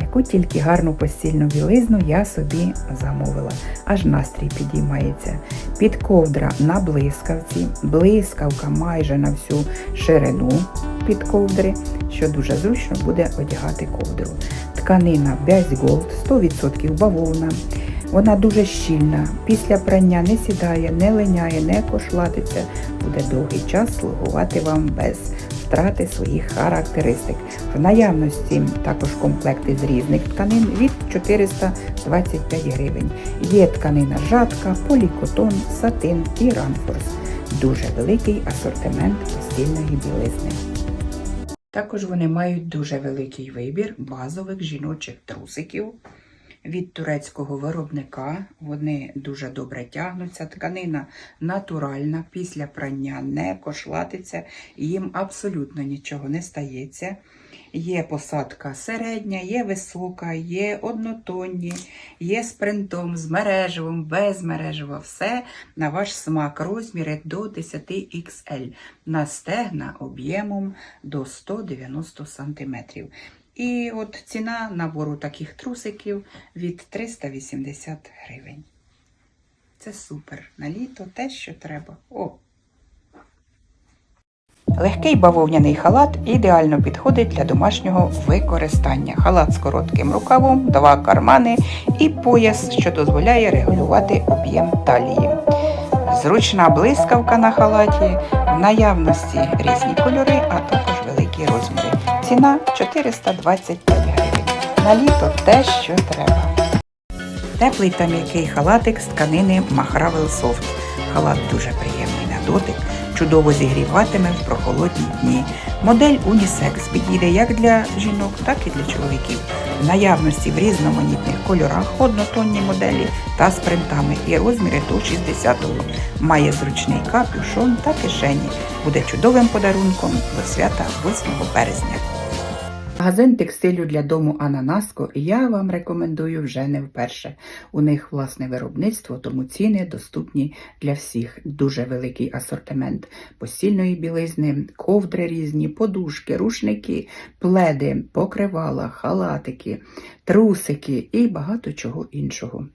Яку тільки гарну постільну білизну я собі замовила. Аж настрій підіймається. Підковдра на блискавці, блискавка майже на всю ширину під ковдри, що дуже зручно буде одягати ковдру. Тканина Base Gold, 100% бавовна. Вона дуже щільна. Після прання не сідає, не линяє, не кошлатиться. Буде довгий час слугувати вам без втрати своїх характеристик. В наявності також комплекти з різних тканин від 425 гривень. Є тканина жатка, полікотон, сатин і ранфорс. Дуже великий асортимент постільної білизни. Також вони мають дуже великий вибір базових жіночих трусиків від турецького виробника. Вони дуже добре тягнуться. Тканина натуральна, після прання не кошлатиться, їм абсолютно нічого не стається. Є посадка середня, є висока, є однотонні, є з принтом, з мережевим, без мережева. Все на ваш смак. Розміри до 10 XL. На стегна об'ємом до 190 см. І от ціна набору таких трусиків від 380 гривень. Це супер. На літо те, що треба. О! Легкий бавовняний халат ідеально підходить для домашнього використання. Халат з коротким рукавом, два кармани і пояс, що дозволяє регулювати об'єм талії. Зручна блискавка на халаті, в наявності різні кольори, а також великі розміри. Ціна 425 гривень. На літо те, що треба. Теплий та м'який халатик з тканини Махравел Софт. Халат дуже приємний на дотик, чудово зігріватиме в прохолодні дні. Модель унісекс підійде як для жінок, так і для чоловіків. В наявності в різноманітних кольорах однотонні моделі та з принтами і розміри до 60-го. Має зручний капюшон та кишені. Буде чудовим подарунком до свята 8 березня. Магазин текстилю для дому Ананаско я вам рекомендую вже не вперше. У них власне виробництво, тому ціни доступні для всіх. Дуже великий асортимент постільної білизни, ковдри різні, подушки, рушники, пледи, покривала, халатики, трусики і багато чого іншого.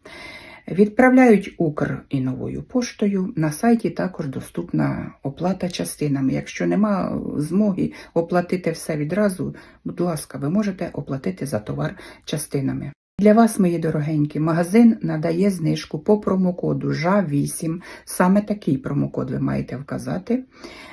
Відправляють Укр і новою поштою. На сайті також доступна оплата частинами. Якщо нема змоги оплатити все відразу, будь ласка, ви можете оплатити за товар частинами. Для вас, мої дорогенькі, магазин надає знижку по промокоду ЖА8. Саме такий промокод ви маєте вказати.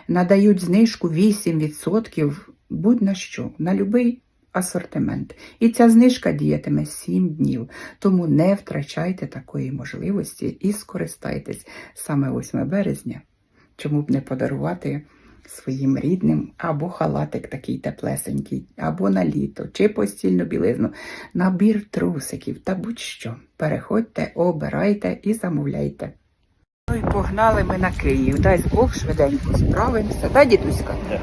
Надають знижку 8% будь-на що, на будь-який асортимент. І ця знижка діятиме 7 днів. Тому не втрачайте такої можливості і скористайтесь саме 8 березня. Чому б не подарувати своїм рідним або халатик такий теплесенький, або на літо, чи постільну білизну, набір трусиків та будь-що. Переходьте, обирайте і замовляйте. Ну і погнали ми на Київ. Дай Бог швиденько справимося. Да, дідуська? От.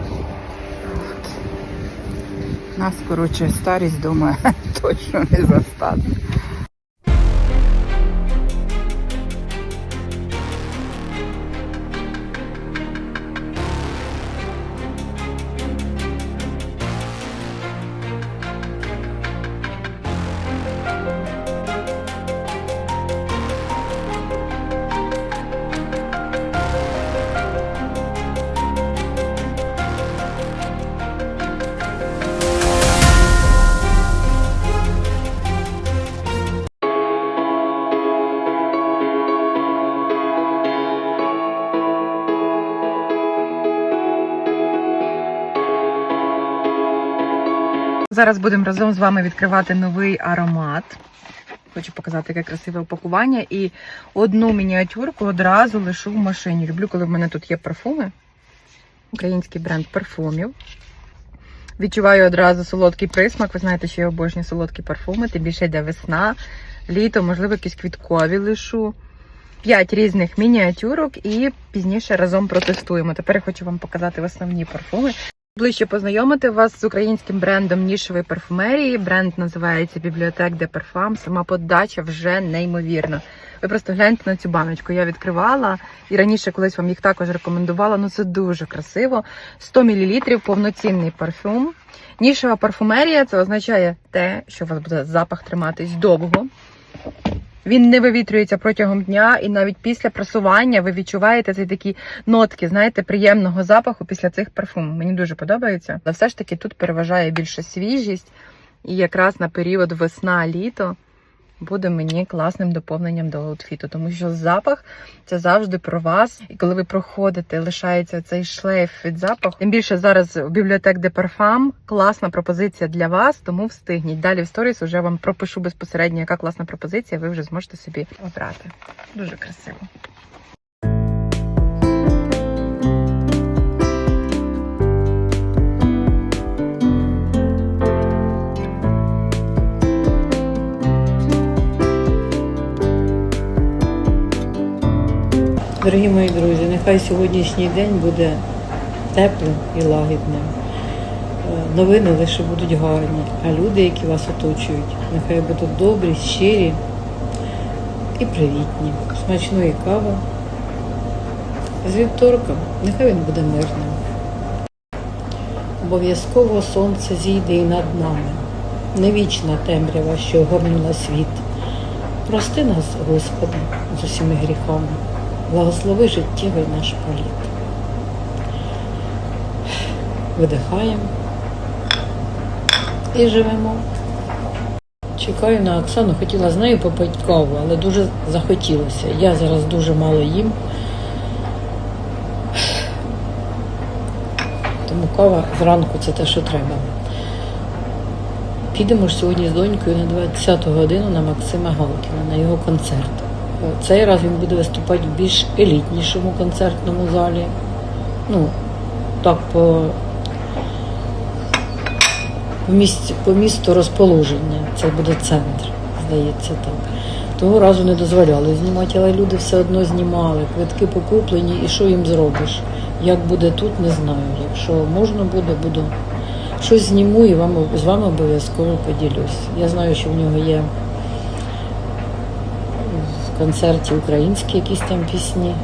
Нас, коротше, старість дома точно не застане. Зараз будемо разом з вами відкривати новий аромат. Хочу показати, яке красиве упакування. І одну мініатюрку одразу лишу в машині. Люблю, коли в мене тут є парфуми. Український бренд парфумів. Відчуваю одразу солодкий присмак. Ви знаєте, що я обожнюю солодкі парфуми, тим більше йде весна, літо, можливо, якісь квіткові лишу. П'ять різних мініатюрок і пізніше разом протестуємо. Тепер я хочу вам показати основні парфуми. Ближче познайомити вас з українським брендом нішевої парфумерії. Бренд називається Бібліотек де Парфам. Сама подача вже неймовірна. Ви просто гляньте на цю баночку. Я відкривала і раніше колись вам їх також рекомендувала. Ну це дуже красиво. 100 мл повноцінний парфюм. Нішева парфумерія це означає те, що у вас буде запах триматись довго. Він не вивітрюється протягом дня, і навіть після прасування ви відчуваєте ці такі нотки, знаєте, приємного запаху після цих парфумів. Мені дуже подобається. Але все ж таки тут переважає більше свіжість, і якраз на період весна-літо буде мені класним доповненням до аутфіту, тому що запах це завжди про вас. І коли ви проходите, лишається цей шлейф від запаху. Тим більше зараз в бібліотек де парфам класна пропозиція для вас, тому встигніть. Далі в сторіс уже вам пропишу безпосередньо, яка класна пропозиція. Ви вже зможете собі обрати. Дуже красиво. Дорогі мої друзі, нехай сьогоднішній день буде теплим і лагідним. Е, Новини лише будуть гарні, а люди, які вас оточують, нехай будуть добрі, щирі і привітні. Смачної кави. З вівторком, нехай він буде мирним. Обов'язково сонце зійде і над нами. Не вічна темрява, що огорнула світ. Прости нас, Господи, з усіми гріхами. Благослови життєвий наш політ. Видихаємо і живемо. Чекаю на Оксану, хотіла з нею попити каву, але дуже захотілося. Я зараз дуже мало їм. Тому кава зранку це те, що треба. Підемо ж сьогодні з донькою на 20 годину на Максима Галкіна, на його концерт. Цей раз він буде виступати в більш елітнішому концертному залі. Ну, так, по, по, місці, по місту розположення. Це буде центр, здається так. Того разу не дозволяли знімати, але люди все одно знімали. Квитки покуплені, і що їм зробиш? Як буде тут, не знаю. Якщо можна буде, буду щось зніму і вам, з вами обов'язково поділюсь. Я знаю, що в нього є концерті українські якісь там пісні.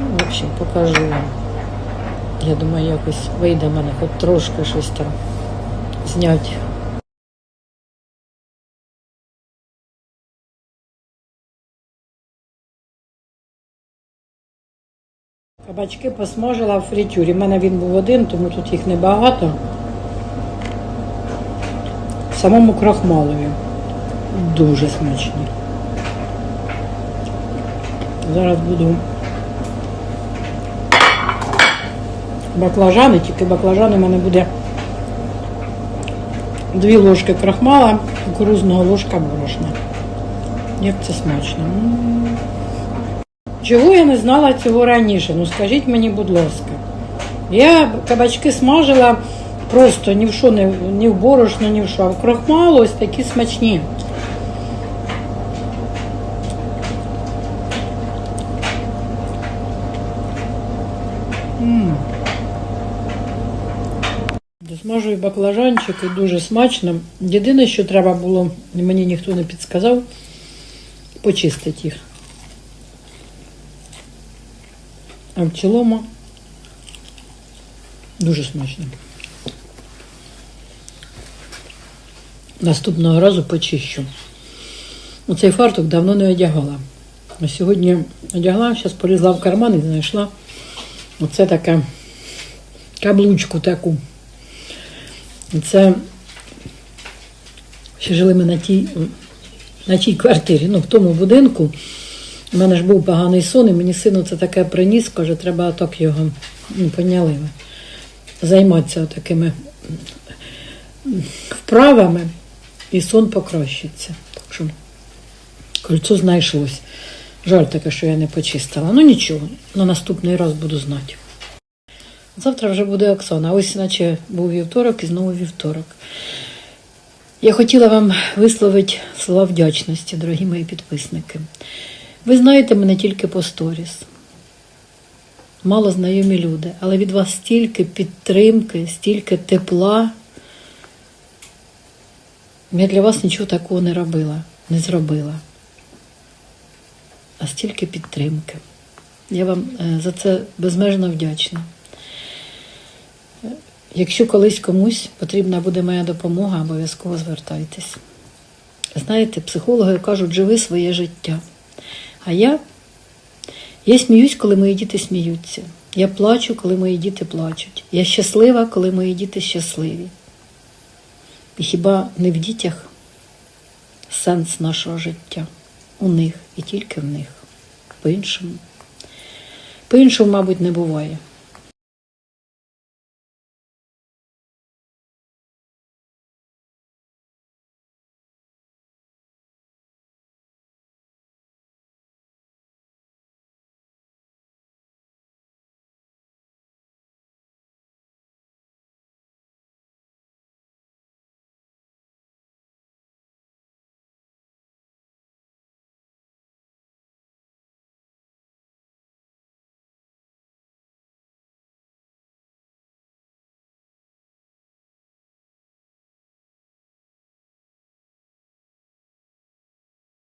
Ну, В общем, покажу вам. Я думаю, якось вийде в мене хоч трошки щось там зняти. Кабачки посмажила в фритюрі. У мене він був один, тому тут їх небагато. В самому крахмалові. Дуже смачні. Зараз буду баклажани, тільки баклажани в мене буде дві ложки крахмала, кукурузного ложка борошна. Як це смачно. Чого я не знала цього раніше? Ну скажіть мені, будь ласка. Я кабачки смажила просто ні в що, ні, в- борошно, ні в що. А в крахмалу ось такі смачні. Досмажую баклажанчики, дуже смачно. Єдине, що треба було, і мені ніхто не підсказав, почистити їх. А в цілому дуже смачно. Наступного разу почищу. Оцей фартук давно не одягала. А сьогодні одягла, зараз полізла в карман і знайшла оце таке каблучку таку. Це ще жили ми на тій, на тій квартирі, ну в тому будинку. У мене ж був поганий сон, і мені сину це таке приніс, каже, треба так його ну, поняли займатися такими вправами, і сон покращиться. Так що кольцо знайшлось. Жаль таке, що я не почистила. Ну нічого, на наступний раз буду знати. Завтра вже буде Оксана. Ось наче був вівторок і знову вівторок. Я хотіла вам висловити слова вдячності, дорогі мої підписники. Ви знаєте мене тільки по сторіс. мало знайомі люди, але від вас стільки підтримки, стільки тепла. Я для вас нічого такого не робила, не зробила. А стільки підтримки. Я вам е, за це безмежно вдячна. Якщо колись комусь потрібна буде моя допомога, обов'язково звертайтесь. Знаєте, психологи кажуть, живи своє життя. А я, я сміюсь, коли мої діти сміються. Я плачу, коли мої діти плачуть. Я щаслива, коли мої діти щасливі. І хіба не в дітях сенс нашого життя? У них і тільки в них. По-іншому. По-іншому, мабуть, не буває.